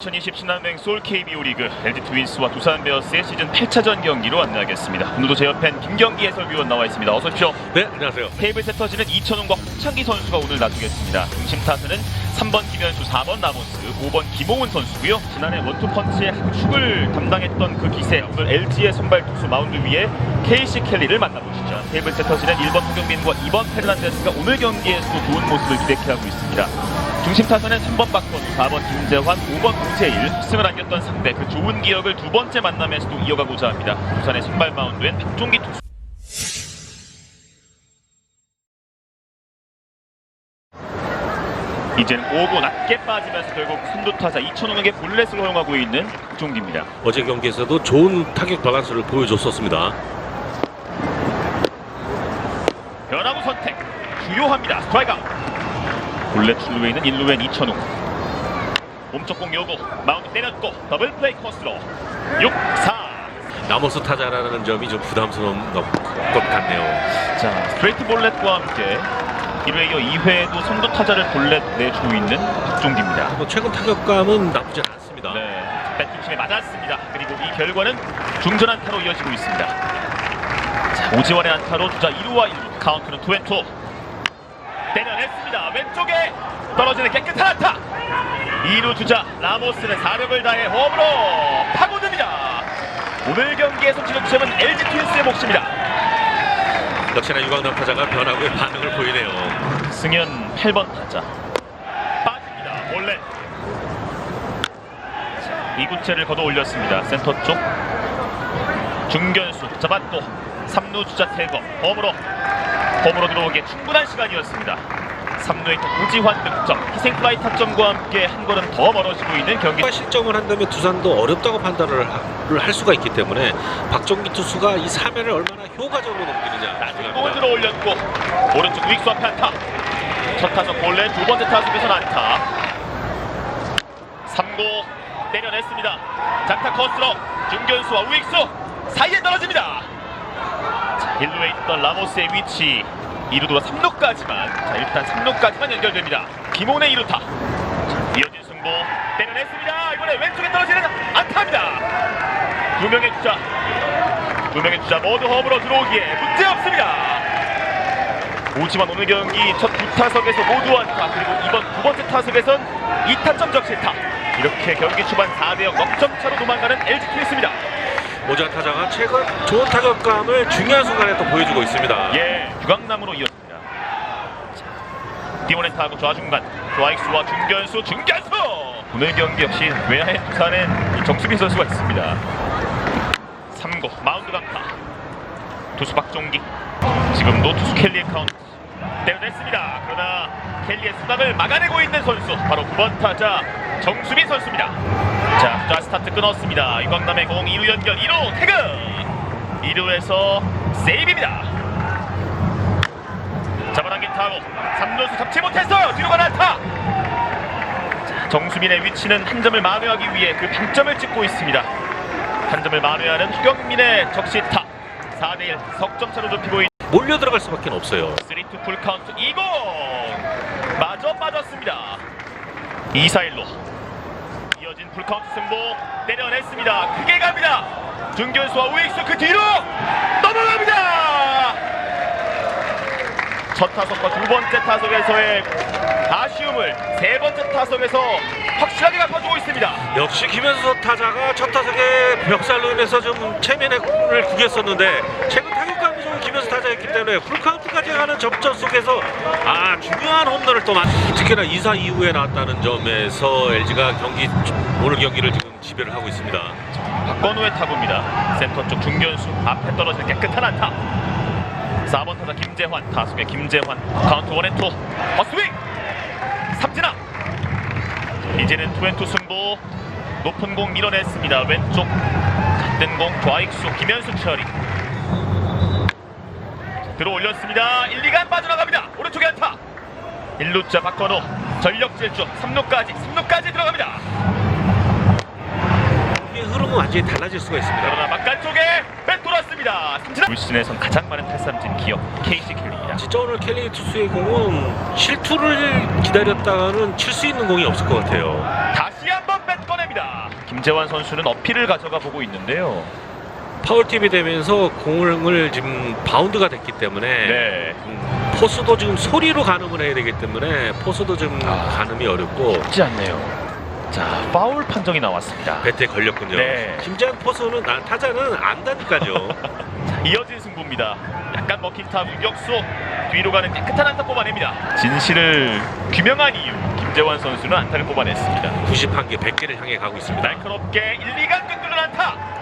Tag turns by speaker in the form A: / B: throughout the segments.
A: 2020 신한은행 솔 KBO 리그 LG 트윈스와 두산 베어스의 시즌 8차전 경기로 안내하겠습니다. 오늘도 제 옆엔 김경기 해설위원 나와 있습니다. 어서 오십시오.
B: 네, 안녕하세요.
A: 테이블 세터지는 이천웅과 홍창기 선수가 오늘 놔두겠습니다. 중심 타선은 3번 김현수, 4번 라모스, 5번 김호은 선수고요. 지난해 원투펀치의 한 축을 담당했던 그 기세 오늘 LG의 선발 투수 마운드 위에 KC 켈리를 만나보시죠. 테이블 세터지는 1번 홍경민과 2번 페르난데스가 오늘 경기에서도 좋은 모습을 기대케 하고 있습니다. 중심 타선은 3번 박건우, 4번 김재환, 5번 우재일 승을 안겼던 상대 그 좋은 기억을 두 번째 만남에서도 이어가고자 합니다. 부산의 선발 마운드엔 박종기 투수. 이제는 5구 낮게 빠지면서 결국 선두타자 이천웅에게 볼넷을 허용하고 있는 박종기입니다.
B: 어제 경기에서도 좋은 타격 밸런스를 보여줬었습니다.
A: 변화구 선택 주요합니다. 스트라이크 아웃. 본래 출루에 있는 1루엔 이천웅 몸쪽 공 요구 마운드 때렸고 더블 플레이 코스로 6, 4
B: 나머서 타자라는 점이 좀 부담스러운 것 같네요.
A: 자 스트레이트 볼렛과 함께 1회 이어 2회에도 선두 타자를 볼렛 내주고 있는 박종기입니다.
B: 뭐 최근 타격감은 나쁘지 않습니다.
A: 네, 배트심에 맞았습니다. 그리고 이 결과는 중전 안타로 이어지고 있습니다. 자, 오지환의 안타로 주자 1루와 1루 카운트는 2앤2 뺐습니다. 왼쪽에 떨어지는 깨끗한 안타. 2루 주자 라모스는 사력을 다해 홈으로 파고듭니다. 오늘 경기에서 지적 점은 LG 트윈스의 몫입니다.
B: 역시나 유광남 타자가 변화구의 반응을 보이네요.
A: 승현 8번 타자. 빠집니다. 몰래. 이구째를 걷어 올렸습니다. 센터 쪽. 중견수 잡았고 3루 주자 태거 홈으로 홈으로 들어오기에 충분한 시간이었습니다. 3루에 있던 우지환 득점. 희생플라이 타점과 함께 한 걸음 더 멀어지고 있는 경기.
B: 실점을 한다면 두산도 어렵다고 판단을 할 수가 있기 때문에 박종기 투수가 이 3회를 얼마나 효과적으로 넘기느냐.
A: 낮은 공
B: 중요합니다.
A: 들어 올렸고 오른쪽 우익수 앞에 안타. 첫 타석 볼넷 두 번째 타석에선 안타. 3구 때려냈습니다. 장타 커스로 중견수와 우익수 사이에 떨어집니다. 자 1루에 있던 라모스의 위치 2루 돌아 3루까지만 자 일단 3루까지만 연결됩니다. 김원의 2루타. 자, 이어진 승부 때려냈습니다. 이번에 왼쪽에 떨어지는 안타입니다. 두 명의 주자. 두 명의 주자 모두 홈으로 들어오기에 문제 없습니다. 오지만 오늘 경기 첫 두 타석에서 모두 안타 그리고 이번 두 번째 타석에선 2타점 적시타. 이렇게 경기 초반 4대0 넉점 차로 도망가는 LG 트윈스입니다.
B: 오지환 타자가 최근 좋은 타격감을 중요한 순간에 또 보여주고 있습니다.
A: 예, 유강남으로 이었습니다. 자, 띄워낸 타구 좌중간 좌익수와 중견수 중견수 오늘 경기 역시 외야의 이 정수빈 선수가 있습니다. 3구 마운드 강타 투수 박종기 지금도 투수 켈리의 카운트 때려냈습니다. 그러나 켈리의 수박을 막아내고 있는 선수 바로 9번 타자 정수빈 선수입니다. 자, 자 스타트 끊었습니다. 유광남의 공 2루 연결 2루 태그 2루에서 세이브입니다. 잡아당긴 타고 3루수 잡지 못했어요. 뒤로 가는 안타. 자, 정수빈의 위치는 한 점을 만회하기 위해 그 반점을 찍고 있습니다. 한 점을 만회하는 후경민의 적시타 4대1 석점 차로 좁히고 있는
B: 몰려 들어갈 수밖에 없어요.
A: 3투 풀카운트 2공 마저 빠졌습니다 2사1로 이어진 풀카운트 승부 때려냈습니다. 크게 갑니다. 중견수와 우익수 그 뒤로 넘어갑니다. 첫 타석과 두 번째 타석에서의 아쉬움을 세 번째 타석에서 확실하게 갚아주고 있습니다.
B: 역시 김현수 타자가 첫 타석에 벽살로 인해서 좀 체면을 구겼었는데 최근 타자였기 때문에 풀카운트까지 가는 접전 속에서 아 중요한 홈런을 또 맞. 특히나 2사 이후에 나왔다는 점에서 LG가 경기 오늘 경기를 지금 지배를 하고 있습니다.
A: 박건우의 타구입니다. 센터 쪽 중견수 앞에 떨어지는 깨끗한 안타. 4번 타자 김재환 타석의 김재환 카운트 원앤투 어스윙 삼진아 이제는 투앤투 승부 높은 공 밀어냈습니다. 왼쪽 같은 공 좌익수 김현수 처리 들어 올렸습니다. 1, 2간 빠져나갑니다. 오른쪽에 안타 1루자 박건우 전력 질주 3루까지 3루까지 들어갑니다.
B: 이 흐름은 완전히 달라질 수가 있습니다.
A: 그러나 바깥쪽에 백 돌았습니다. 올 시즌에선 가장 많은 탈삼진 기업 KC 킬입니다.
B: 진짜 오늘 켈리 투수의 공은 실투를 기다렸다가는 칠 수 있는 공이 없을 것 같아요.
A: 다시 한번 백 꺼냅니다. 김재환 선수는 어필을 가져가 보고 있는데요.
B: 파울팀이 되면서 공을 지금 바운드가 됐기 때문에
A: 네.
B: 음, 포수도 지금 소리로 가늠을 해야 되기 때문에 포수도 지금
A: 아.
B: 가늠이 어렵고
A: 쉽지 않네요. 자, 파울 판정이 나왔습니다.
B: 배트에 걸렸군요.
A: 네.
B: 심지어 포수는 아, 타자는 안다니까요.
A: 이어진 승부입니다. 약간 먹힌 타구 유격수 뒤로 가는 깨끗한 안타 뽑아냅니다. 진실을 규명한 이유 김재환 선수는 안타를 뽑아냈습니다.
B: 91개 100개를 향해 가고 있습니다.
A: 날카롭게 1, 2간 끈들은 안타.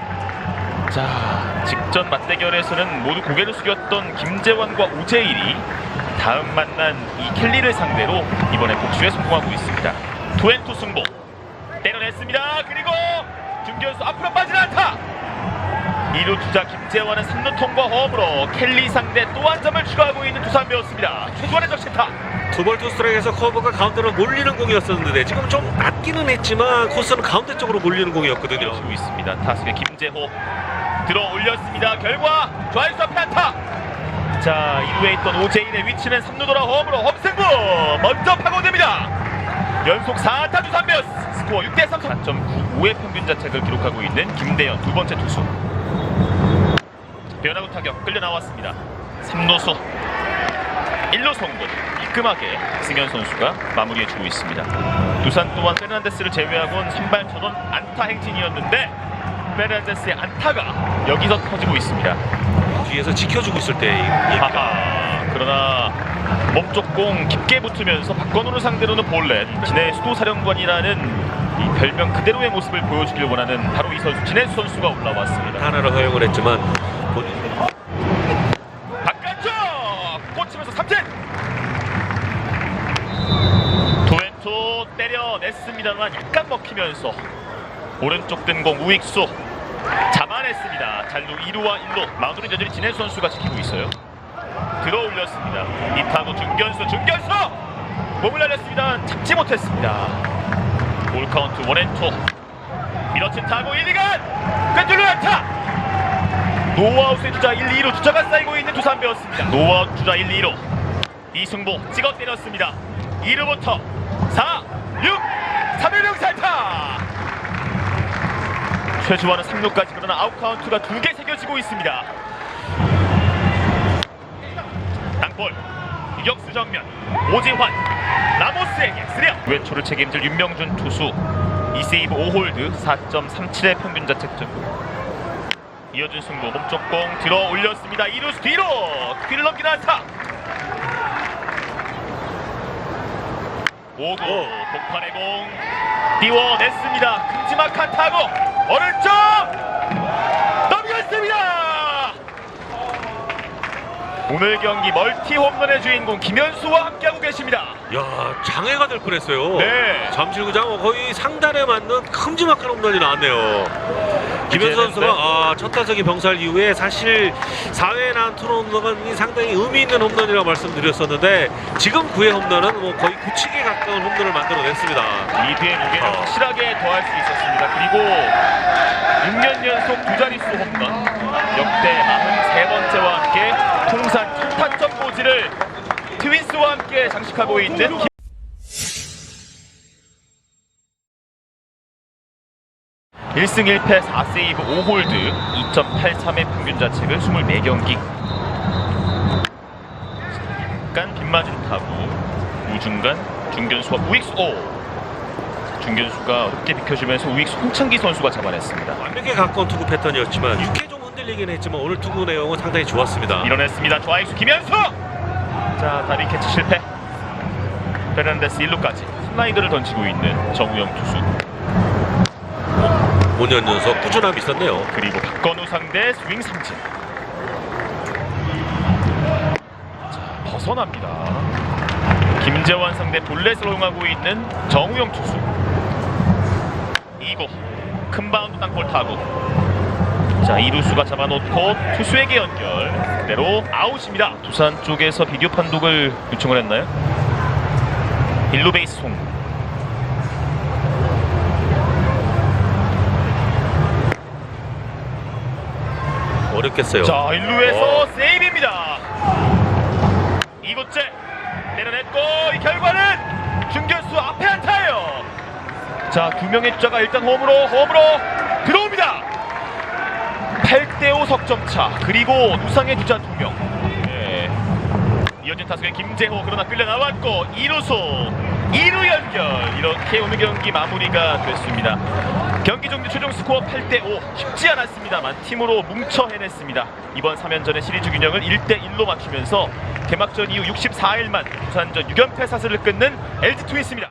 A: 자, 직전 맞대결에서는 모두 고개를 숙였던 김재환과 오재일이 다음 만난 이 켈리를 상대로 이번에 복수에 성공하고 있습니다. 투앤투 승부 때려냈습니다. 그리고 중견수 앞으로 빠진 안타. 2루 주자 김재환은 3루 통과 홈으로 켈리 상대 또 한 점을 추가하고 있는 두산배였습니다. 최소한의 적시타.
B: 투볼 투스트라이크에서 커브가 가운데로 몰리는 공이었었는데 지금 좀 낮기는 했지만 코스는 가운데 쪽으로 몰리는 공이었거든요.
A: 치고 있습니다. 타석의 김재호 들어 올렸습니다. 결과 좌익수 앞에 안타. 자 2루에 있던 오재인의 위치는 3루 돌아 홈으로 홈승부 먼저 파고듭니다. 연속 4안타 두산베어스 스코어 6대3 4.95의 평균 자책을 기록하고 있는 김대현 두 번째 투수. 변화구 타격 끌려 나왔습니다. 3루수 1루 송군 깔끔하게 승현 선수가 마무리해주고 있습니다. 두산 또한 페르난데스를 제외하고는 선발 전원 안타 행진이었는데 페르난데스의 안타가 여기서 터지고 있습니다.
B: 뒤에서 지켜주고 있을 때
A: 하하. 그러나 몸쪽 공 깊게 붙으면서 박건우를 상대로는 볼넷 진해 수도사령관이라는 이 별명 그대로의 모습을 보여주길 원하는 바로 이 선수 진해 선수가 올라왔습니다.
B: 하나를 허용을 했지만 본인
A: 바깥쪽 꽂히면서 3진 투앤투 때려냈습니다만 약간 먹히면서 오른쪽 뜬공 우익수 잡아냈습니다. 잘루 2루와 1루 마운드는 여전히 진해 선수가 지키고 있어요. 들어 올렸습니다. 이 타구 중견수 중견수! 몸을 날렸습니다. 잡지 못했습니다. 볼 카운트 원앤투. 밀어친 타구 1, 2간! 꿰뚫려 안타! 노아웃의 주자 1, 2로 주자가 쌓이고 있는 두산배였습니다. 노아웃 주자 1, 2로. 이승보 찍어 때렸습니다. 2루부터 4, 6, 3루 명살타. 최주환은 3루까지 그러나 아웃 카운트가 두 개 새겨지고 있습니다. 땅볼 유격수 정면 오재환 라모스에게 스리아웃 외초를 책임질 윤명준 투수 2세이브 5홀드 4.37의 평균 자책점 이어준 승부 몸쪽 공 들어 올렸습니다. 2루수 뒤로 귀를 넘기는 안타. 5구 동판의 공 띄워냈습니다. 큼지막한 타구 오른쪽 넘겼습니다. 오늘 경기 멀티 홈런의 주인공 김현수와 함께하고 계십니다.
B: 야 장애가 될 뻔했어요.
A: 네.
B: 잠실구장 거의 상단에 맞는 큼지막한 홈런이 나왔네요. 김현수 선수가
A: 네.
B: 아, 첫 타석이 병살 이후에 사실 4회에 나온 투런 홈런이 상당히 의미 있는 홈런이라고 말씀드렸었는데 지금 9회 홈런은 뭐 거의 굳히기에 가까운 홈런을 만들어냈습니다.
A: 리드의 무게를
B: 아.
A: 확실하게 더할 수 있었습니다. 그리고 6년 연속 두 자릿수 홈런 역대 43번째와 함께 통산 첫 타점 고지를 트윈스와 함께 장식하고 있는 김... 1승 1패 4세이브 5홀드. 2.83의 평균 자책을 24경기. 약간 빗맞은 타구. 우중간 중견수와 우익수 오! 중견수가 어렵게 비켜주면서 우익수 홍창기 선수가 잡아냈습니다.
B: 완벽에 가까운 투구 패턴이었지만 6회 좀 흔들리긴 했지만 오늘 투구 내용은 상당히 좋았습니다.
A: 밀어냈습니다. 좌익수 김현수. 자 다리 캐치 실패. 페르난데스 1루까지 슬라이드를 던지고 있는 정우영 투수
B: 5년 연속 꾸준함이 있었네요.
A: 그리고 박건우 상대 스윙 삼진. 자 벗어납니다. 김재환 상대 볼넷을 허용하고 있는 정우영 투수. 2구 큰 바운드 땅볼 타구. 자 이루수가 잡아놓고 투수에게 연결 그대로 아웃입니다. 두산 쪽에서 비디오 판독을 요청을 했나요? 1루 베이스 송.
B: 어렵겠어요.
A: 자 1루에서
B: 어.
A: 세이브입니다. 이곳째 내려냈고 이 결과는 중견수 앞에 안타예요. 자, 두 명의 주자가 일단 홈으로 홈으로. 8대5 석점차. 그리고 누상의 주자 두 명. 예. 이어진 타석의 김재호 그러나 끌려 나왔고 2루수 2루 연결 이렇게 오늘 경기 마무리가 됐습니다. 경기 종료 최종 스코어 8대5 쉽지 않았습니다만 팀으로 뭉쳐 해냈습니다. 이번 3연전의 시리즈 균형을 1대1로 맞추면서 개막전 이후 64일만 부산전 6연패 사슬을 끊는 LG 트윈스입니다.